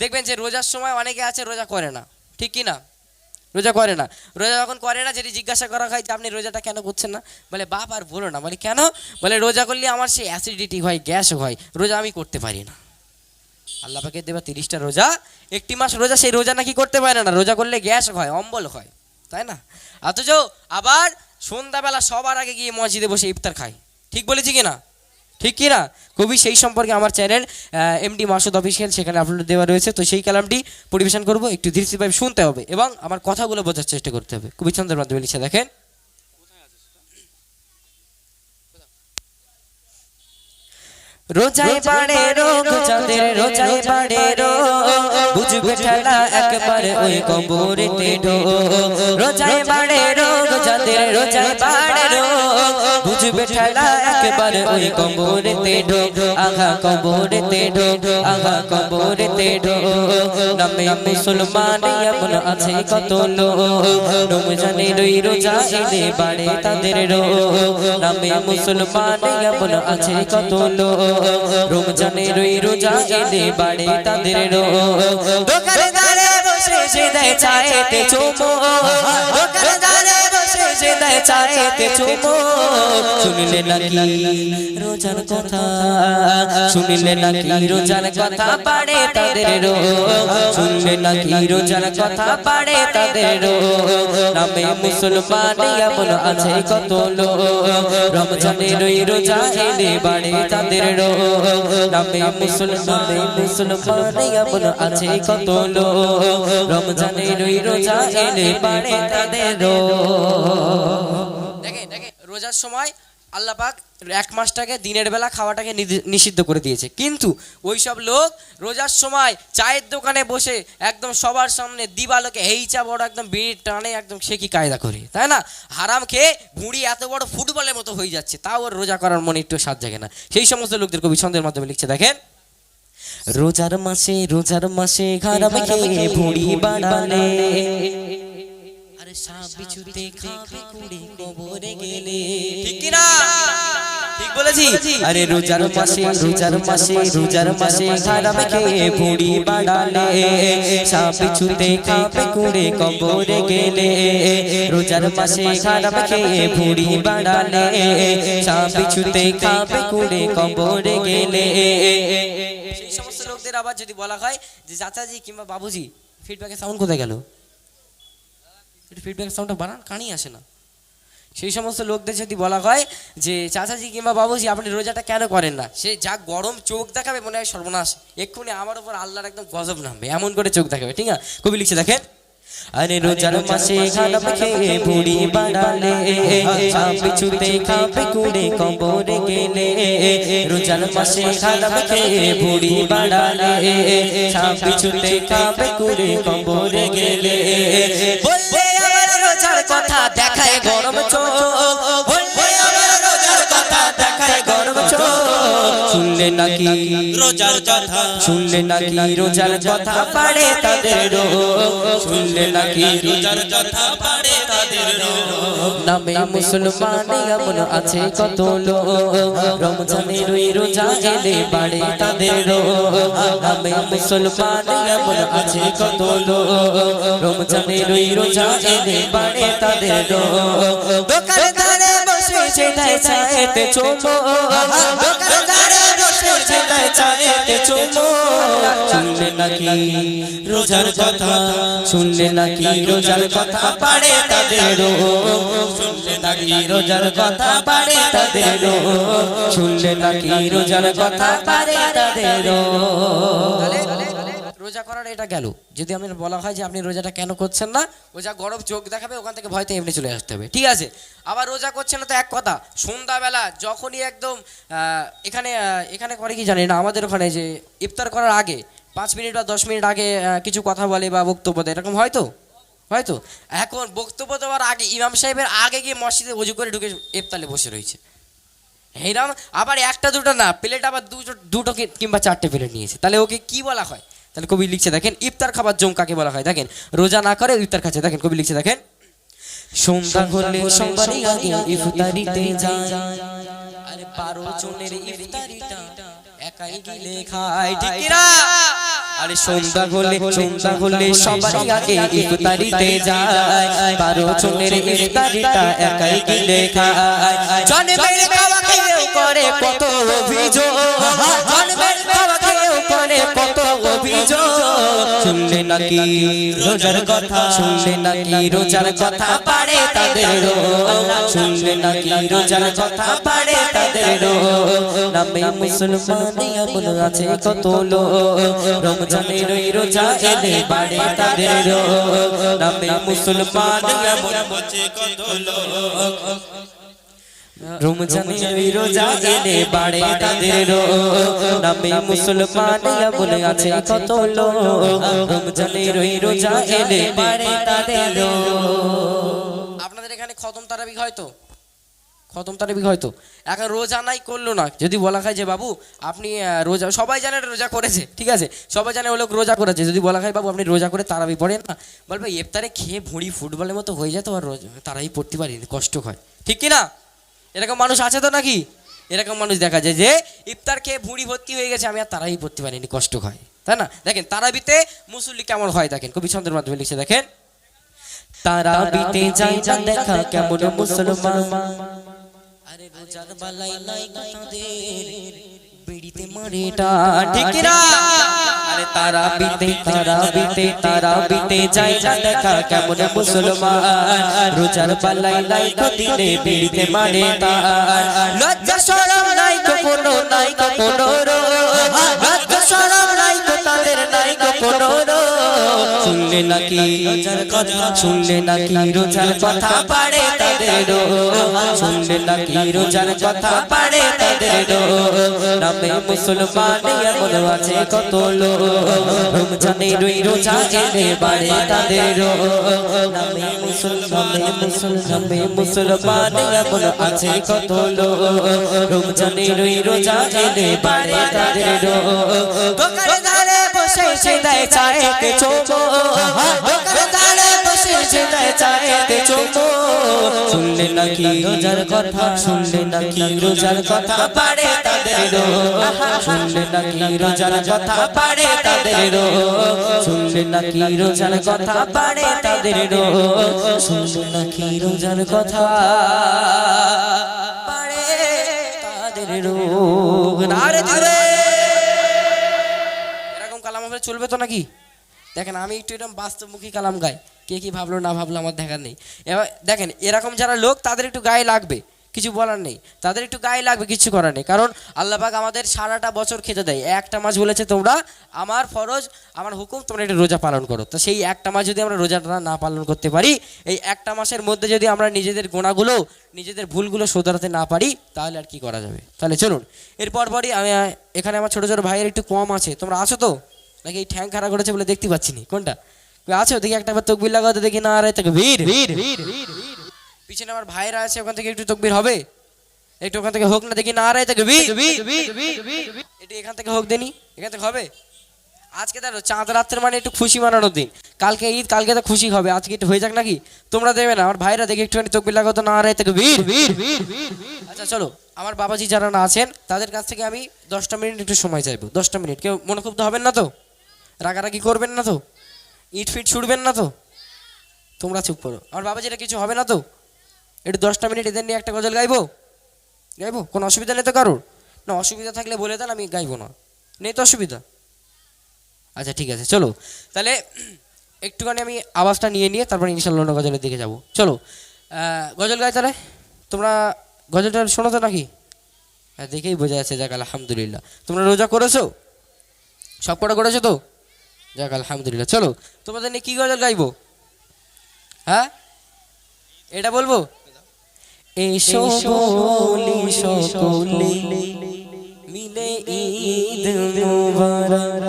দেখবেন যে রোজার সময় অনেকে আছে রোজা করে না, ঠিক কি না রোজা করে না। রোজা যখন করে না যেটি জিজ্ঞাসা করা হয় যে আপনি রোজাটা কেন করছেন না? বলে, বাপ, আর বলো না। বলে, কেন? বলে, রোজা করলে আমার সেই অ্যাসিডিটি হয়, গ্যাস হয়, রোজা আমি করতে পারি না। আল্লাহ পাকে দেবা তিরিশটা রোজা, একটি মাস রোজা, সেই রোজা নাকি করতে পারে না। রোজা করলে গ্যাস হয়, অম্বল হয়, তাই না? অথচ আবার সন্ধ্যাবেলা সবার আগে গিয়ে মসজিদে বসে ইফতার খায়, ঠিক বলেছি কি না ঠিক কি না? কবি সেই সম্পর্কে আমার চ্যানেল এমডি মাসুদ অফিসিয়াল সেখানে আপলোড দেওয়া রয়েছে। তো সেই কালামটি পরিবেশন করব একটু ধীরস্থিরভাবে শুনতে হবে এবং আমার কথাগুলো বোঝার চেষ্টা করতে হবে। কবি ছন্দের মাধ্যমে লিখে দেখেন। রোজাই পাড়ে রোগ চাঁদের রোজাই পাড়ে রোগ। বুঝবে ঠেলা একবারে ওই কবরেতে ঢো রোজাই পাড়ে রোগ চাঁদের রোজাই পাড়ে রোগ বুঝবে ঠেলা, একবারে ওই কবরেতে ঢো। আঘা কবরেতে ঢো আঘা কবরেতে ঢো। নামে মুসলমান এমন আছে কত লোক। রমজানে রই রোজা এলে বাড়ে তাদের রোগ। নামে মুসলমান এমন আছে কত লোক। রমজানে রই রোজা এলে বাড়ে তাদের রোগ। দোকানদারে বসে, সে দেয় চায়েতে চুমো। দোকানদারে সে দেয় চায়েতে চুমো। শুনলে নাকি রোজার কথা? শুনলে নাকি রোজার কথা পাড়ে তাদের রোগ? শুনলে নাকি রোজার কথা পাড়ে তাদের রোগ? নামে মুসলমান এমন আছে কত লোক। রমজানে রই রোজা এলে বাড়ে তাদের রোগ। নামে মুসলমান মুসলমান এমন আছে কত লোক। রমজানে রই রোজা এলে বাড়ে তাদের রোগ। দেখে দেখে রোজার সময় আল্লাহ পাক এক মাসটাকে দিনের বেলা খাওয়াটাকে নিষিদ্ধ করে দিয়েছে। কিন্তু ওই সব লোক রোজার সময় চায়ের দোকানে বসে একদম সবার সামনে দিবালোকে হেইচা বড় একদম বিড়ি টানে একদম সে কি কায়দা করে তাই না? হারাম খেয়ে ভুঁড়ি এত বড় ফুটবলের মতো হয়ে যাচ্ছে তাও ওর রোজা করার মনে একটু সাথ জাগে না। সেই সমস্ত লোকদের কবি ছন্দের মাধ্যমে লিখছে দেখেন রোজার মাসে রোজার মাসে হারাম খেয়ে ভুঁড়ি বাড়ালে সাপ বিছুতে খাবে কুড়ে কবরে গেলে। ঠিক না ঠিক বলেছি? আরে রোজার মাসে রোজার মাসে রোজার মাসে খারাপ খেয়ে ভুড়ি বাড়ালে সাপ খাবে কুড়ে কবরে গেলে। রোজার মাসে খারাপ খেয়ে ভুড়ি বাড়ালে সাপ খাবে কুড়ে কবরে গেলে। সেই সমস্ত লোকদের আবার যদি বলা হয় যে চাচাজি কিংবা বাবুজি ফিডব্যাকের সাউন্ড কোথায় গেল? একটু ফিডব্যাক সাউন্ডটা বানান কানই আসে না। সেই সমস্ত লোকদের যদি বলা হয় যে চাচাজি কিংবা বাবুজি আপনি রোজাটা কেন করেন না? সে যা গরম চোখ দেখাবে মনে হয় সর্বনাশ। এক্ষুনি আমার উপর আল্লাহর একদম গজব নামবে। এমন করে চোখ দেখাবে ঠিক আছে? কবি লিখছে দেখেন আরে রোজার মাসে খারাপ খেয়ে বুড়ি বাড়ালে পিছুতে খাবে কুড়ে কবরে গেলে রোজার মাসে খারাপ খেয়ে বুড়ি বাড়ালে পিছুতে খাবে কুড়ে কবরে গেলে। দেখায় গরম চোখ। শুনলে নাকি রোজার কথা। শুনলে নাকি রোজার কথা পারে তাদের রোগ। শুনলে নাকি রোজার কথা পারে তাদের। নামে মুসলমান এমন আছে কত লোক। রমজানে রই রোজা এলে বাড়ে তাদের নামে মুসলমান এমন আছে কত লোক। রমজানে রই রোজা এলে বাড়ে তাদের দোকানদারে বসে সেটাই দোকানদারে বসে সেটাই চাইতে চোমো শুনলে নাকি রোজার কথা, শুনলে নাকি রোজার কথা পারে তাদের শুনলে নাকি রোজার কথা পারে তাদের শুনলে নাকি রোজার কথা পারে তাদের রোজা করার এটা গেল। যদি আমি বলা হয় যে আপনি রোজাটা কেন করছেন না ও যা গরম চোখ দেখাবে, ওখান থেকে ভয়তে এমনি চলে আসতে হবে। ঠিক আছে? আবার রোজা করছেন না তো এক কথা, সন্ধ্যাবেলা যখনই একদম এখানে এখানে করে কি জানি না, আমাদের ওখানে যে ইফতার করার আগে, পাঁচ মিনিট বা দশ মিনিট আগে কিছু কথা বলে বা বক্তব্য দেয়, এরকম হয়তো হয়তো এখন বক্তব্য দেওয়ার আগে, ইমাম সাহেবের আগে গিয়ে মসজিদে উজু করে ঢুকে ইফতালে বসে রয়েছে। এইরকম আবার একটা দুটো না, প্লেট আবার দুটো দুটো কিংবা চারটে প্লেট নিয়েছে। তাহলে ওকে কি বলা হয়? তাহলে কবি লিখছে দেখেন ইফতার খাবার জম কাকে বলা হয়? দেখেন রোজা না করে ইফতার খাচ্ছে। দেখেন কবি লিখছে দেখেন। সন্ধ্যা হলে সবারই আগে ইফতারিতে যায়। আরে বারো জনের ইফতারিটা। একাই গিলে খায়। ঠিক না আরে সন্ধ্যা হলে সন্ধ্যা হলে সবাই আগে ইফতারিতে যায়। বারো জনের ইফতারিটা। একাই গিলে খায়। জন্মের খাওয়া খেয়েও করে কত অভিযোগ। জন্মের খাওয়া করে কত অভিযোগ। শুনলে নাকি রোজার কথা শুনলে নাকি রোজার কথা পারে তাদের শুনলে নাকি রোজার কথা পারে তাদের নামে মুসলমান এমন আছে কত লোক। রমজানের ওই রোজা এলে বাড়ে তাদের নামে মুসলমান এমন বলছে কত লোক। রোজা আপনাদের এখানে খতম তারাবি হয়তো? খতম তারাবি হয়তো? এখন রোজা নাই করল না। যদি বলা হয় যে, বাবু, আপনি রোজা সবাই জানে রোজা করেছে, ঠিক আছে? সবাই জানে ও লোক রোজা করেছে। যদি বলা হয়, বাবু, আপনি রোজা করে তারাবি পড়েন না? বলবে ইফতারে খেয়ে ভুঁড়ি ফুটবলের মতো হয়ে যেত আর রোজা তারাই পড়তে পারি কষ্ট হয়। ঠিক কি না? এরকম মানুষ আছে তো নাকি? এরকম মানুষ দেখা যায় যে ইফতার খেয়ে ভুঁড়ি ভর্তি হয়ে গেছে আমি আর তারাই পড়তে পারিনি কষ্ট হয়। তাই না? দেখেন তারাবিতে মুসল্লি কেমন হয় দেখেন কবি ছন্দের মাধ্যমে লিখছে দেখেন। তারাবিতে যাই না দেখা কেমন মুসলমান। আরে রোজার বালাই নাই তাদের বিড়িতে মারেটা ঠিক না তারা বিতে তারা বিতে তারা বিতে যাই না দেখা কেমন মুসলমান। রোজার বালাই নাই দিনে বিড়িতে মারে তার। লজ্জা সরম নাই কোনো নাই কোনো লজ্জা শরম শুনলে নাকি রোজার কথা? শুনলে নাকি রোজার কথা পারে তাদের শুনলে নাকি রোজার কথা পারে তাদের নামে মুসলমান এমন আছে কত লোক? রমজানে রই রোজা এলে বাড়ে তাদের নামে মুসলমানে মুসলমানে মুসলমান এমন আছে কত লোক? রমজানে রই রোজা এলে বাড়ে তাদের বসে সে দেয় চায়েতে চোমো দোকানে বসে সে দেয় চায়েতে শুনলে নাকি রোজার কথা শুনলে নাকি রোজার কথা পারে তাদের শুনলে নাকি রোজার কথা পারে তাদের শুনলে নাকি রোজার কথা পারে তাদের শুনলে নাকি রোজার কথা পারে তাদের নারে হবে চলবে তো নাকি? দেখেন, আমি একটু এরকম বাস্তবমুখী কালাম গাই কে কি ভাবলো, না ভাবলো আমার দেখার নেই। এবার দেখেন, এরকম যারা লোক, তাদের একটু গায়ে লাগবে। কিছু বলার নেই। তাদের একটু গায়ে লাগবে, কিছু করার নেই। কারণ আল্লাহবাক আমাদের সারাটা বছর খেতে দেয়। একটা মাস বলেছে তোমরা, আমার ফরজ, আমার হুকুম, তোমরা একটা রোজা পালন করো। তো সেই একটা মাস যদি আমরা রোজাটা না পালন করতে পারি, এই একটা মাসের মধ্যে যদি আমরা নিজেদের গোনাগুলো নিজেদের ভুলগুলো শোধরাতে না পারি, তাহলে আর কি করা যাবে? তাহলে চলুন। এরপর পরই আমি, এখানে আমার ছোটো ছোটো ভাইয়ের একটু কম আছে। তোমরা আছো তো? নাকি এই ঠ্যাং খারাপ করেছে বলে দেখতে পাচ্ছি নি কোনটা আছো দেখি একটা? বার তকবির লাগাতে দেখি না আরে তাকে ভিড় ভিড় পিছনে আমার ভাইরা আছে ওখান থেকে একটু তকবির হবে। একটু ওখান থেকে হোক না দেখি না আরে তাকে ভিড় একটু এখান থেকে হোক দেনি। এখান থেকে হবে? আজকে দেখো চাঁদ রাত্রের মানে একটু খুশি মানানোর দিন। কালকে ঈদ কালকে তো খুশি হবে। আজকে একটু হয়ে যাক নাকি? তোমরা দেবে না। আমার ভাইরা দেখি একটুখানি তকবির লাগাতো না আরে তাকে ভিড় আচ্ছা চলো। আমার বাবাজি যারা না আছেন তাদের কাছ থেকে আমি দশটা মিনিট একটু সময় চাইব। দশটা মিনিট। কেউ মনে ক্ষুব্ধ হবেন না তো? রাগারাগি করবেন না তো? ইট ফিট ছুটবেন না তো? তোমরা চুপ করো। আমার বাবাজিরা কিছু হবে না তো? একটু দশটা মিনিট এদের নিয়ে একটা গজল গাইবো? গাইবো? কোনো অসুবিধা নেই তো কারোর? না, অসুবিধা থাকলে বলে দেন, আমি গাইবো না। নেই তো অসুবিধা? আচ্ছা ঠিক আছে, চলো। তাহলে একটুখানি আমি আওয়াজটা নিয়ে নিয়ে তারপর ইনশাল্লাহ অন্য গজলের দিকে যাব। চলো গজল গাই তাহলে। তোমরা গজলটা শোনো তো নাকি? হ্যাঁ দেখেই বোঝা যাচ্ছে, যাক, আলহামদুলিল্লাহ। তোমরা রোজা করেছ? সব কটা করেছ তো? যাক, আলহামদুলিল্লাহ। চলো, তোমাদের নিয়ে কী গজল গাইবো? হ্যাঁ? এটা বলব? এসো বলি মিলে ঈদ মুবারক।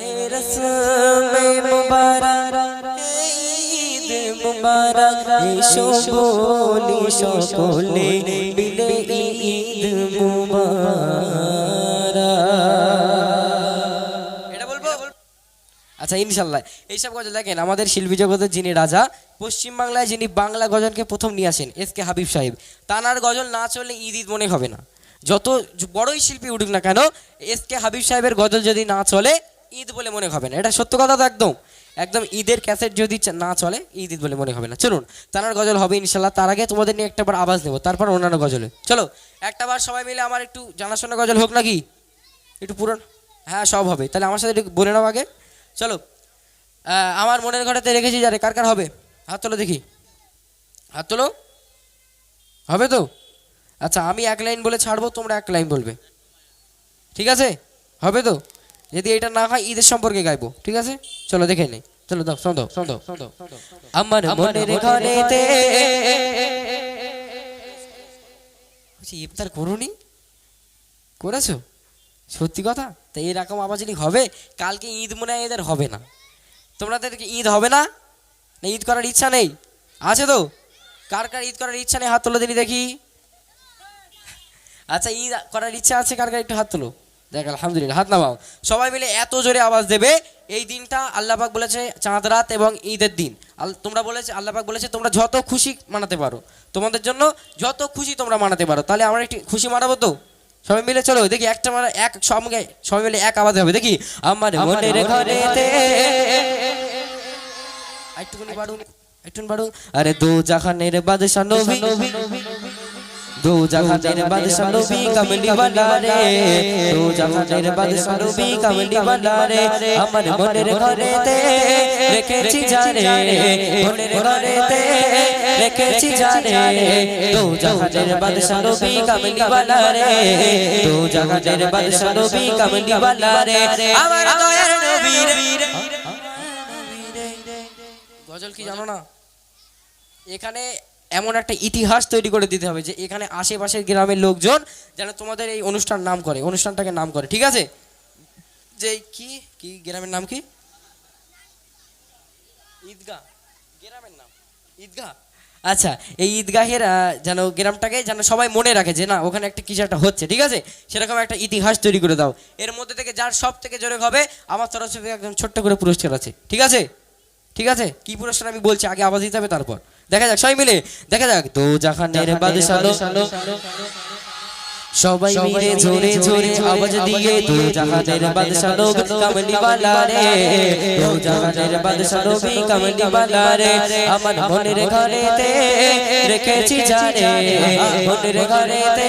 হে রসমে মুবারক ঈদ মুবারক। এসো সকলে, মিলে আচ্ছা ইনশাল্লাহ এইসব গজল দেখেন, আমাদের শিল্পী জগতের যিনি রাজা, পশ্চিমবাংলায় যিনি বাংলা গজলকে প্রথম নিয়ে আসেন, এস কে হাবিব সাহেব। তানার গজল না চললে ঈদ ঈদ মনে হবে না। যত বড়ই শিল্পী উঠুক না কেন, এস কে হাবিব সাহেবের গজল যদি না চলে, ঈদ বলে মনে হবে না। এটা সত্য কথা তো একদম। একদম ঈদের ক্যাসেট যদি না চলে ঈদ ঈদ বলে মনে হবে না। চলুন, তানার গজল হবে ইনশাল্লাহ তার আগে তোমাদের নিয়ে একটা বার আওয়াজ নেব, তারপর অন্যান্য গজলে। চলো, একটা বার সবাই মিলে আমার একটু জানাশোনা গজল হোক নাকি? একটু পুরন? হ্যাঁ সব হবে। তাহলে আমার সাথে একটু বলে নাও আগে। চলো আমার মনের ঘটাতে রেখেছি যারে কার কার হবে? হাত তোলো দেখি। হাত তোলো। হবে তো? আচ্ছা আমি এক লাইন বলে ছাড়বো তোমরা এক লাইন বলবে। ঠিক আছে? হবে তো? যদি এটা না হয় ঈদের সম্পর্কে গাইবো। ঠিক আছে? চলো দেখে নেই। চলো দাও শোনো শোনো শোনো আমার মনের ঘরেতে ইফতার করুনি? করেছ? সত্যি কথা? তো এরকম যদি হবে, কালকে ঈদ মনে হয় এদের হবে না। তোমাদের কি ঈদ হবে না? ঈদ করার ইচ্ছা নেই? আছে তো? কার কার ঈদ করার ইচ্ছা নেই? হাত তোলো দিনই দেখি। আচ্ছা ঈদ করার ইচ্ছা আছে? কার কার একটু হাত তোলো। দেখ, আলহামদুলিল্লাহ, হাত নামাও। সবাই মিলে এত জোরে আওয়াজ দেবে, এই দিনটা আল্লাপাক বলেছে চাঁদ, রাত এবং ঈদের দিন। তোমরা বলেছে আল্লাপাক বলেছে, তোমরা যত খুশি মানাতে পারো। তোমাদের জন্য যত খুশি তোমরা মানাতে পারো। তাহলে আমরা একটু খুশি মানাবো তো? সবাই মিলে চলো দেখি একটা মানে এক সঙ্গে সবাই মিলে এক আওয়াজ হবে দেখি। আমার মনের ঘরেতে একটুখানি বাড়ুন একটু বাড়ুন। আরে দু জাহানের বাদশা নবী। দু জাহানের বাদশাহ নবী কামলি বানারে দু জাহানের বাদশাহ নবী কামলি বানারে আমার মনের ঘরেতে রেখেছি জানে, মনের ঘরেতে রেখেছি জানে, দু জাহানের বাদশাহ নবী কামলি বানারে দু জাহানের বাদশাহ নবী কামলি বানারে আমার দয়ার নবী গজল কি জানো না? এখানে এমন একটা ইতিহাস তৈরি করে দিতে হবে যে এখানে আশেপাশের গ্রামের লোকজন যেন তোমাদের এই অনুষ্ঠান নাম করে, অনুষ্ঠানটাকে নাম করে, ঠিক আছে? যে কি? কি? গ্রামের নাম কি? ঈদগাহ। গ্রামের নাম। ঈদগাহ। আচ্ছা এই ঈদগাহের যেন গ্রামটাকে যেন সবাই মনে রাখে যে না, ওখানে একটা কিছু একটা হচ্ছে, ঠিক আছে? সেরকম একটা ইতিহাস তৈরি করে দাও। এর মধ্যে থেকে যার সব থেকে জোরে হবে, আমার তরফ থেকে একদম ছোট্ট করে পুরস্কার আছে, ঠিক আছে? ঠিক আছে? কি পুরস্কার আমি বলছি? আগে আওয়াজ দিতে হবে, তারপর। দেখা যাক সবাই মিলে দেখা যাক। দু জাহানের বাদশালো সবাই মিলে জোরে জোরে আওয়াজ দিয়ে দু জাহানের বাদশা লোক কামলিওয়ালা রে। দু জাহানের বাদশা লোক কামলিওয়ালা রে। আমার মনের ঘরেতে রেখেছি জারে মনের ঘরেতে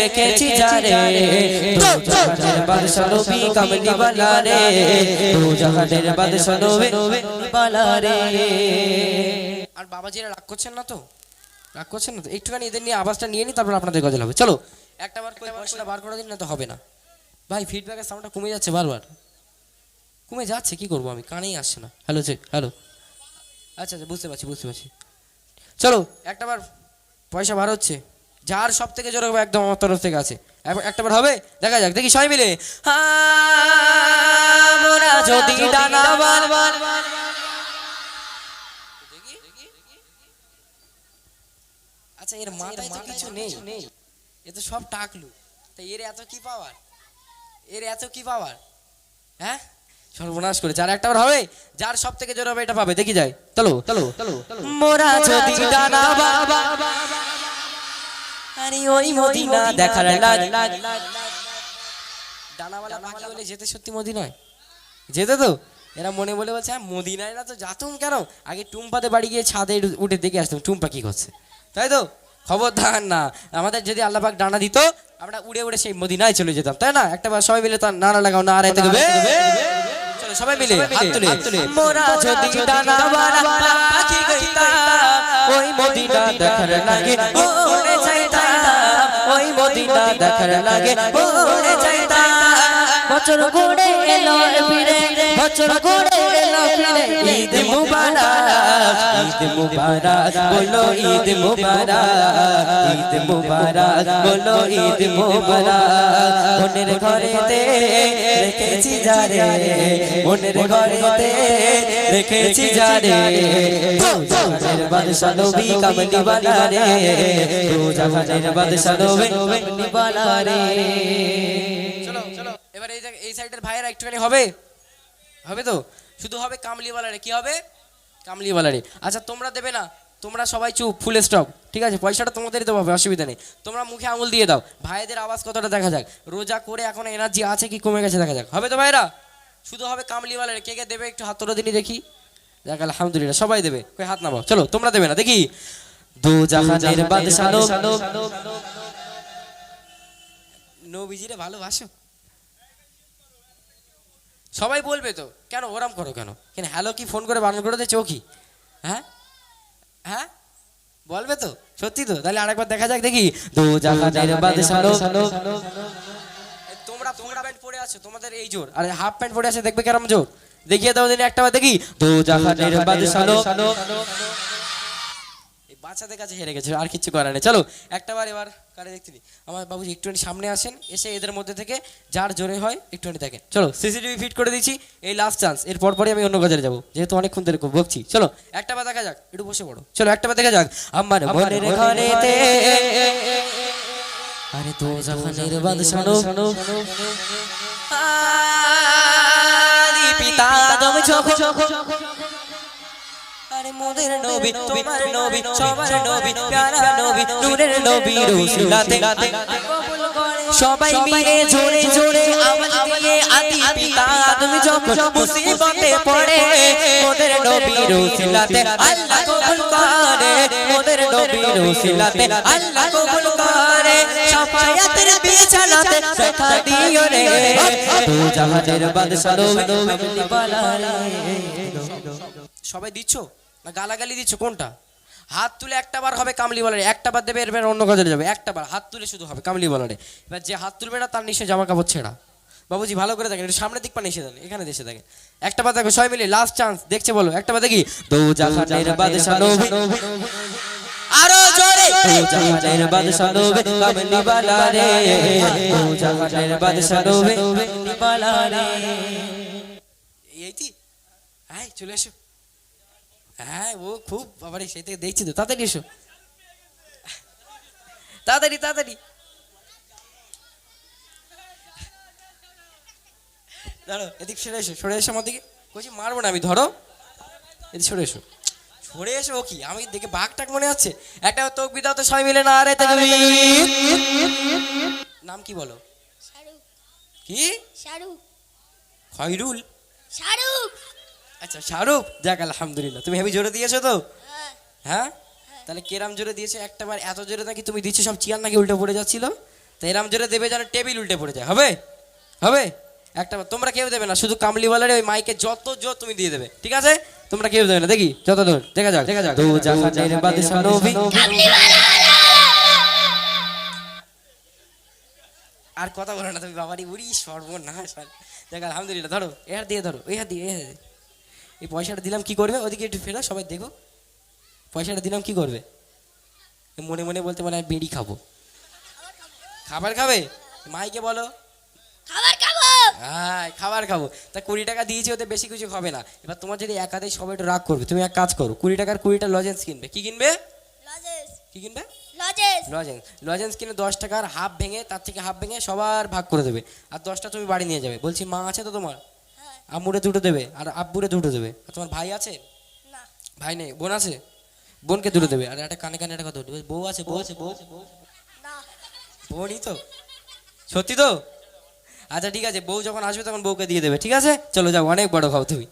রেখেছি জারে দু জাহানের বাদশা লোক কামলিওয়ালা রে। দু জাহানের বাদশা লোক কামলিওয়ালা রে। আর বাবাজিরা রাগ করছেন না তো? রাগ করছেন না তো? একটুখানি এদের নিয়ে আওয়াজটা নিয়ে নিই, তারপর আপনাদের গজল হবে। চলো, একটা বার করে পয়সাটা বার করে দিন, না তো হবে না। ভাই ফিডব্যাকের সাউন্ডটা কমে যাচ্ছে বারবার। কমে যাচ্ছে, কি করব আমি? কানেই আসছে না। হ্যালো চেক হ্যালো আচ্ছা আচ্ছা বুঝতে পারছি বুঝতে পারছি। চলো, একটা বার পয়সা বার হচ্ছে। যার সব থেকে জোর একদম আমার তরফ থেকে আছে। একটা বার হবে? দেখা যাক, দেখি সবাই মিলে। যদি ডানা বার বার আচ্ছা এর মাথায় তো কিছু নেই। এ তো সব টাকলু। তা এর এত কি পাওয়ার এর এত কি পাওয়ার হ্যাঁ? সর্বনাশ করে যার একটা হবে যার সব থেকে জোর হবে এটা পাবে। দেখি যায় চলো চলো চলো মোরা যদি ডানা বাবা আরে ওই মদিনা দেখার লাগ ডানাওয়ালা বাকি হলে যেতে সত্যি মদিনায় যেতে তো? এরা মনে বলে বলছে হ্যাঁ মদিনায় না তো যাতুম কেন? আগে টুম্পাতে বাড়ি গিয়ে ছাদে উঠে দেখে আসতাম টুম্পা কি করছে। তাই তো? খবরদার না। আমাদের যদি আল্লাহবাক ডানা দিত আমরা উড়ে উড়ে সেই মদিনায় চলে যেতাম তাই না? একটা বার সবাই মিলে তার নানা লাগাও না আড়াইতে দেবে। চলো সবাই মিলে হাত তুলে। মোরা যদি ডানা বানা পাখি গইতাম ওই মদিনা দেখার লাগে উড়ে যাইতাম ওই মদিনা দেখার লাগে উড়ে যাইতাম বছর ঘুরে এলো, ফিরে, বছর ঘুরে এলো, ফিরে। ঈদ মুবারক ঈদ মুবারক বলো, ঈদ মুবারক ঈদ মুবারক বলো, ঈদ মুবারক। মনের ঘরেতে রেখেছি জারে মনের ঘরেতে রেখেছি জারে রোজানের বাদশা নবী কামলি বালা রে রোজানের বাদশা নবী কামলি বালা রে। এই সাইডের ভাইয়েরা একটুখানি হবে? হবে তো? শুধু হবে কামলিওয়ালারে। কি হবে? কামলিওয়ালারে। আচ্ছা তোমরা দেবে না। তোমরা সবাই চুপ ফুল স্টপ ঠিক আছে? পয়সাটা তোমাদেরই তো পাবে অসুবিধা নেই। তোমরা মুখে আঙুল দিয়ে দাও। ভাইদের আওয়াজ কতটা দেখা যাক? রোজা করে এখন এনার্জি আছে কি কমে গেছে দেখা যাক। হবে তো ভাইরা শুধু হবে কামলিওয়ালার। কে কে দেবে একটু হাত তোলা দিনই দেখি। দেখ আলহামদুলিল্লাহ সবাই দেবে। কই হাত নামাও। চলো তোমরা দেবে না দেখি। দু জাহানের বাদশা নবীজিরে ভালোবাসো? সবাই বলবে তো কেন ওরাম করো কেন? কেন হ্যালো কি ফোন করে বারণ করে দিয়েছে ও কি হ্যাঁ? হ্যাঁ? বলবে তো সত্যি তো? তাহলে আরেকবার দেখা যাক দেখি। দু জাহানের বাদশা তোমরা ফুল প্যান্ট পরে আছো তোমাদের এই জোর। আর হাফ প্যান্ট পরে আছে দেখবে কেরম জোর? দেখিয়ে দাও দিন একটা দেখি। দু জাহানের বাদশা বাচ্চাদের কাছে হেরে গেছে আর কিচ্ছু করার নেই। চলো একটা বার এবার কারে দেখতে দিই। আমার বাবুজি একটুখানি সামনে আসেন এসে এদের মধ্যে থেকে যার জোরে হয় একটুখানি দেখেন। চলো সিসিটিভি ফিট করে দিচ্ছি এই লাস্ট চান্স এর পরপরই আমি অন্য কাজে যাব। যেহেতু অনেকক্ষণ ধরে বকছি। চলো একটা বার দেখা যাক একটু বসে পড়ো। চলো একটা বার দেখা যাক। আমার মনের ঘরেতে আরে তো পিতা দম চোখ আরে মোদের নবী তোমার নবী সবার নবী প্যারা নবী নূরের নবী রসুলাতে সবাই মিলে জোরে জোরে আওয়াজ দিয়ে আদি পিতা তুমি যখন মুসিবতে পড়ে মোদের নবী রসুলাতে আল্লাহ কবুল করে মোদের নবী রসুলাতে আল্লাহ কবুল করে সাফায়াতের বিছানাতে দেখা দিও রে। তো জাহাজের বাদশা নবী সবাই দিচ্ছ? না গালাগালি দিচ্ছ কোনটা হাত তুলে একটা বার হবে কামলি বলারে একটা বার দেবে এরপর অন্য কাজে যাবে একটা বার হাত তুলে শুধু হবে কামলি বলারে এবার যে হাত তুলবে না তার নিশ্চয় জামা কাপড় ছেঁড়া বাবুজি ভালো করে দেখেন একটু সামনের দিক পান এসে দেন এখানে দেশে দেখেন একটা বার দেখো সবাই মিলে লাস্ট চান্স দেখছে বলো একটা বার দেখি আরও জোরে জাহানের নবী কামলি জাহানের নবী কামলি এইটি হ্যাঁ চলে এসো হ্যাঁ ও খুব বাবারে সেই থেকে দেখছি তো। তাড়াতাড়ি এসো। তাড়াতাড়ি তাড়াতাড়ি। ধরো এদিক সরে এসো সরে এসো আমার দিকে। বলছি মারবো না আমি ধরো। এদিক সরে এসো। সরে এসো ও কি? আমি দেখে বাঘ টাক মনে হচ্ছে একটা তোক বিদাও তো সবাই মিলে না রে তাকবীর। নাম কি বলো? কি? শাহরুখ। খয়রুল। শাহরুখ। আচ্ছা শাহরুখ যাক আলহামদুলিল্লাহ। তুমি হেভি জোরে দিয়েছ তো? হ্যাঁ, তাহলে কেরাম জোরে দিয়েছে একটা বার এত জোরে নাকি তুমি দিচ্ছ সব চেয়ার নাকি উল্টে পড়ে যাচ্ছিল? তো এরাম জোরে দেবে যেন টেবিল উল্টে পড়ে যায়। হবে? হবে? একটা বার তোমরা কেউ দেবে না শুধু কামলিওয়ালারে ওই মাইকে যত জোর তুমি দিয়ে দেবে ঠিক আছে? তোমরা কেউ দেবে না দেখি যত দূর দেখা যাক দেখা যাক দু জাহানের বাদশা নবী আর কথা বলো না তুমি বাবারি উড়ি সর্বনাশ। দেখ আলহামদুলিল্লাহ ধরো এ হাত দিয়ে ধরো হাত দিয়ে হাত দিয়ে। এই পয়সাটা দিলাম কি করবে? ওদিকে একটু ফেরো সবাই দেখো। পয়সাটা দিলাম কি করবে? মনে মনে বলতে মানে আমি বিড়ি খাব। খাবার খাবে? মাইকে বলো। খাবার খাব! হ্যাঁ খাবার খাব। তা কুড়ি টাকা দিয়েছি ওতে বেশি কিছু হবে না। এবার তোমার যদি একাতে সবাই একটু রাগ করবে তুমি এক কাজ করো কুড়ি টাকার কুড়িটা লজেন্স কিনবে। কি কিনবে? কি কিনবে? লজেন্স। লজেন্স। কিনে দশ টাকার হাফ ভেঙে তার থেকে হাফ ভেঙে সবার ভাগ করে দেবে। আর দশটা তুমি বাড়ি নিয়ে যাবে। বলছি মা আছে তো তোমার? হ্যাঁ আম্মুরে দুটো দেবে আর আব্বুরে দুটো দেবে। আর তোমার ভাই আছে? না। ভাই নেই। বোন আছে? বোনকে দুটো দেবে। আর একটা কানে কানে একটা কথা দেবে বউ আছে বউ আছে বউ বোনই তো? সত্যি তো? আচ্ছা ঠিক আছে। বউ যখন আসবে তখন বউকে দিয়ে দেবে। ঠিক আছে? চলো যাও অনেক বড় খাও তুমি।